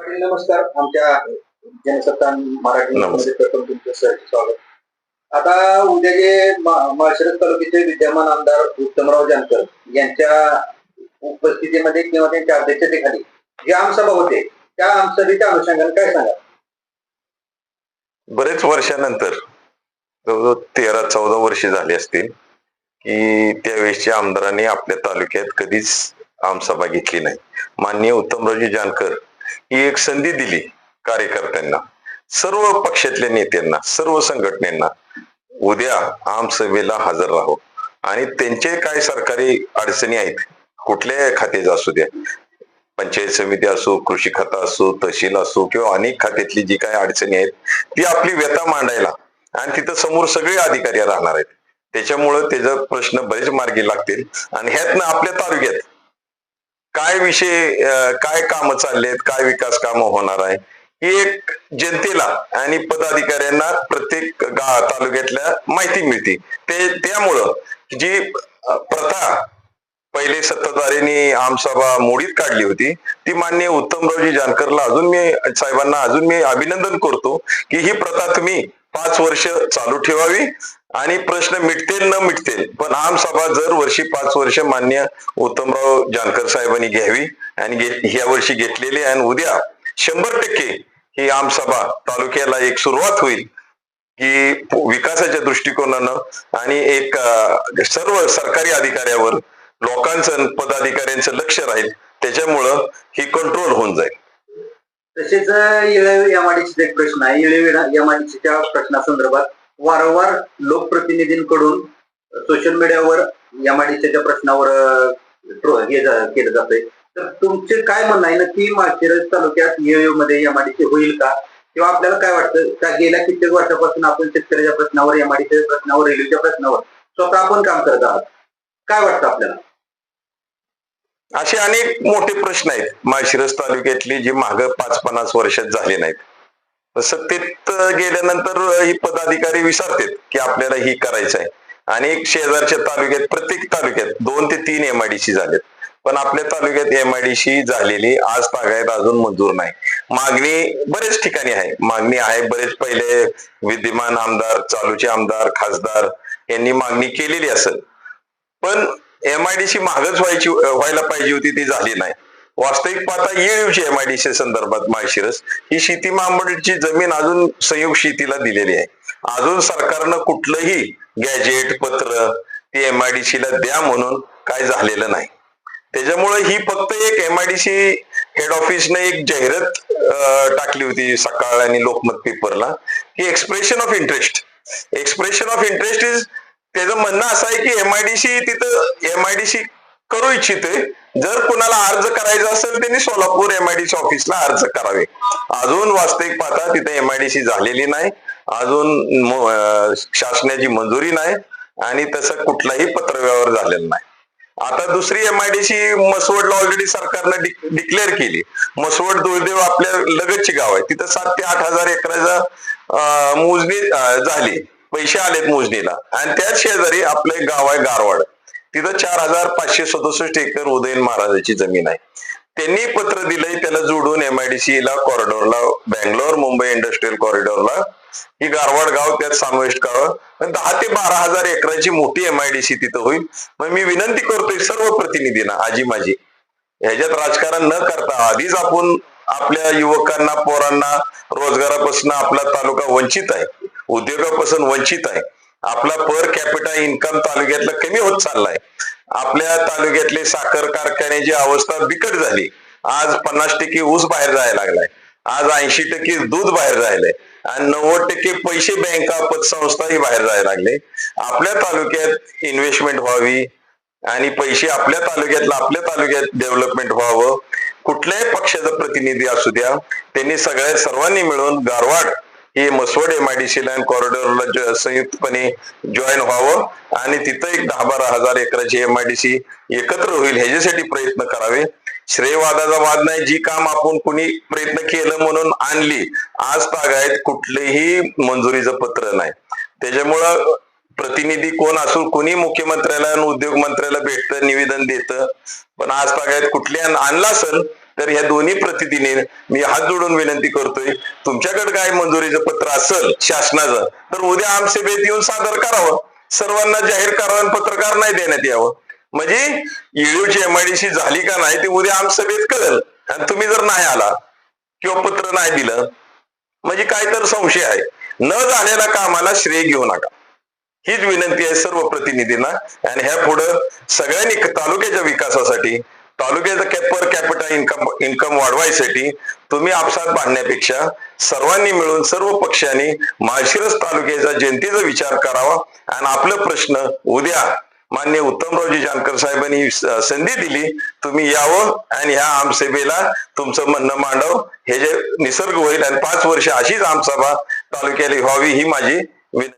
पाटील नमस्कार. आमच्या जनसत्ता मराठी प्रथम तुमचं स्वागत. आता उद्या जे माळशिरस तालुक्याचे विद्यमान आमदार उत्तमराव जानकर यांच्या उपस्थितीमध्ये किंवा त्यांच्या अध्यक्षतेखाली जी आमसभा होते त्या आमसभेच्या अनुषंगाने काय सांगा बरेच वर्षानंतर जवळजवळ तेरा चौदा वर्षे झाली असतील की त्यावेळेसच्या आमदारांनी आपल्या तालुक्यात कधीच आमसभा घेतली नाही. माननीय उत्तमरावजी जानकर ही एक संधी दिली कार्यकर्त्यांना सर्व पक्षातल्या नेत्यांना सर्व संघटनेना. उद्या आमसभेला हजर राहो. आणि त्यांचे काय सरकारी अडचणी आहेत कुठल्या खात्याचं असू द्या. पंचायत समिती असो कृषी खाता असो तहसील असो किंवा अनेक खात्यातली जी काय अडचणी आहेत ती आपली व्यथा मांडायला. आणि तिथं समोर सगळे अधिकारी राहणार आहेत. त्याच्यामुळं त्याचा प्रश्न बरेच मार्गी लागतील. आणि ह्यातनं आपल्या तालुक्यात काय विषय काय कामं चाललेत काय विकास कामं होणार आहे? ही एक जनतेला आणि पदाधिकाऱ्यांना प्रत्येक गा तालुक्यातल्या माहिती मिळते. ते त्यामुळं जी प्रथा पहिले सत्ताधाऱ्यांनी आमसभा मोडीत काढली होती ती मान्य उत्तमरावजी जानकरला अजून मी साहेबांना अजून मी अभिनंदन करतो की ही प्रथा तुम्ही पाच वर्ष चालू ठेवावी आणि प्रश्न मिटतील न मिटतील. पण आमसभा जर वर्षी पाच वर्ष मान्य उत्तमराव जानकर साहेबांनी घ्यावी आणि या ह्या वर्षी घेतलेली आणि उद्या शंभर टक्के ही आमसभा तालुक्याला एक सुरुवात होईल की विकासाच्या दृष्टिकोनानं आणि एक सर्व सरकारी अधिकाऱ्यावर लोकांचं पदाधिकाऱ्यांचं लक्ष राहील. त्याच्यामुळं ही कंट्रोल होऊन जाईल. तसेच येळे एमआयडीसीचा एक प्रश्न आहे. येळे एमआयडीसीच्या प्रश्नासंदर्भात वारंवार लोकप्रतिनिधींकडून सोशल मीडियावर एमआयडीसीच्या प्रश्नावर हे केलं जातंय. तर तुमचे काय म्हणणं आहे? ना की माळशिरस तालुक्यात येळे मध्ये एमआयडीसी होईल का? किंवा आपल्याला काय वाटतं? का गेल्या कित्येक वर्षापासून आपण शेतकऱ्याच्या प्रश्नावर एमआयडीसीच्या प्रश्नावर रेल्वेच्या प्रश्नावर स्वतः आपण काम करत आहात? काय वाटतं आपल्याला? असे अनेक मोठे प्रश्न आहेत. माळशिरस तालुक्यातली जी माग पाच पन्नास वर्षात झाले नाहीत. सत्तेत गेल्यानंतर ही पदाधिकारी विचारतात की आपल्याला ही करायचं आहे आणि एक शेजारच्या तालुक्यात प्रत्येक तालुक्यात दोन ते तीन एमआयडीसी झालेत. पण आपल्या तालुक्यात एमआयडीसी झालेली आज तागायत अजून मंजूर नाही. मागणी बरेच ठिकाणी आहे. मागणी आहे बरेच पहिले विद्यमान आमदार चालूचे आमदार खासदार यांनी मागणी केलेली असेल. पण एमआयडीसी महागच व्हायची व्हायला पाहिजे होती ती झाली नाही. वास्तविक पाहता येळूची एमआयडीसी संदर्भात माहिशिरस ही शेती महामंडळची जमीन अजून संयोग शेतीला दिलेली आहे. अजून सरकारनं कुठलंही गॅजेट पत्र ती एमआयडीसी ला द्या म्हणून काय झालेलं नाही. त्याच्यामुळे ही फक्त एक एमआयडीसी हेड ऑफिसने एक जाहिरात टाकली होती सकाळ आणि लोकमत पेपरला की expression of interest expression of interest is त्याचं म्हणणं असं आहे की एमआयडीसी तिथं एमआयडीसी करू इच्छिते जर कुणाला अर्ज करायचा असेल त्यांनी सोलापूर एमआयडीसी ऑफिसला अर्ज करावे. अजून वास्तविक पाहता तिथे एमआयडीसी झालेली नाही. अजून शासनाची मंजुरी नाही आणि तसं कुठलाही पत्रव्यवहार झालेला नाही. आता दुसरी एमआयडीसी मसवडला ऑलरेडी सरकारनं डिक्लेअर केली. मसवड दुर्दैव आपल्या लगतची गाव आहे. तिथं सात ते आठ हजार एकराचा मोजणी झाली. पैसे आलेत मोजणीला. आणि त्याच शेजारी आपलं एक गाव आहे गारवाड. तिथं चार हजार पाचशे सदुसष्ट एकर उदयन महाराजाची जमीन आहे. त्यांनी पत्र दिलंय त्याला जोडून एमआयडीसी ला कॉरिडॉरला बँगलोर मुंबई इंडस्ट्रियल कॉरिडॉरला ही गारवाड गाव त्यात समाविष्ट करावं. दहा ते बारा हजार एकराची मोठी एमआयडीसी तिथं होईल. मग मी विनंती करतोय सर्व प्रतिनिधींना आजी माझी ह्याच्यात राजकारण न करता आधीच आपण आपल्या युवकांना पोरांना रोजगारापासून आपला तालुका वंचित आहे. उद्योगापासून वंचित आहे. आपला पर कॅपिटा इन्कम तालुक्यातला कमी होत चाललाय. आपल्या तालुक्यातले साखर कारखान्याची अवस्था बिकट झाली. आज पन्नास टक्के ऊस बाहेर जायला लागलाय. आज ऐंशी टक्के दूध बाहेर जायलंय. आणि नव्वद टक्के पैसे बँका पतसंस्थाही बाहेर जायला लागले. आपल्या तालुक्यात इन्व्हेस्टमेंट व्हावी आणि पैसे आपल्या तालुक्यातलं आपल्या तालुक्यात डेव्हलपमेंट व्हावं. कुठल्याही पक्षाचा प्रतिनिधी असू द्या त्यांनी सगळ्या सर्वांनी मिळून गारवाड ही मसवड एमआयडीसी लाईन कॉरिडॉरला संयुक्तपणे जॉईन व्हावं आणि तिथं एक दहा बारा हजार एकराची एमआयडीसी एकत्र होईल ह्याच्यासाठी प्रयत्न करावे. श्रेयवादाचा वाद नाही जी काम आपण कुणी प्रयत्न केलं म्हणून आणली आज तागायत कुठलेही मंजुरीचं पत्र नाही. त्याच्यामुळं प्रतिनिधी कोण असून कोणी मुख्यमंत्र्याला आणि उद्योग मंत्र्याला भेटतं निवेदन देतं पण आज तागायत कुठली आणला असेल तर ह्या दोन्ही प्रतितीने मी हात जोडून विनंती करतोय तुमच्याकडे काय मंजुरीचं पत्र असेल शासनाचं तर उद्या आमसभेत येऊन सादर करावं. सर्वांना जाहीर कारण पत्रकार नाही देण्यात यावं. म्हणजे येळूची एमआयडीसी झाली का नाही ते उद्या आमसभेत कळेल. आणि तुम्ही जर नाही आला किंवा पत्र नाही दिलं म्हणजे काय तर संशय आहे. न झालेल्या कामाला श्रेय घेऊ नका. हीच विनंती आहे सर्व प्रतिनिधींना. आणि ह्या पुढं सगळ्यांनी तालुक्याच्या विकासासाठी तालुक्याचा पर कॅपिटल इन्कम इन्कम वाढवायसाठी तुम्ही आपसात बांधण्यापेक्षा सर्वांनी मिळून सर्व पक्षांनी माळशिरस तालुक्याचा जनतेचा विचार करावा आणि आपलं प्रश्न उद्या मान्य उत्तमरावजी जानकर साहेबांनी संधी दिली. तुम्ही यावं आणि ह्या आमसभेला तुमचं म्हणणं मांडव. हे जे निसर्ग होईल आणि पाच वर्ष अशीच आमसभा तालुक्याला व्हावी ही माझी विनंती.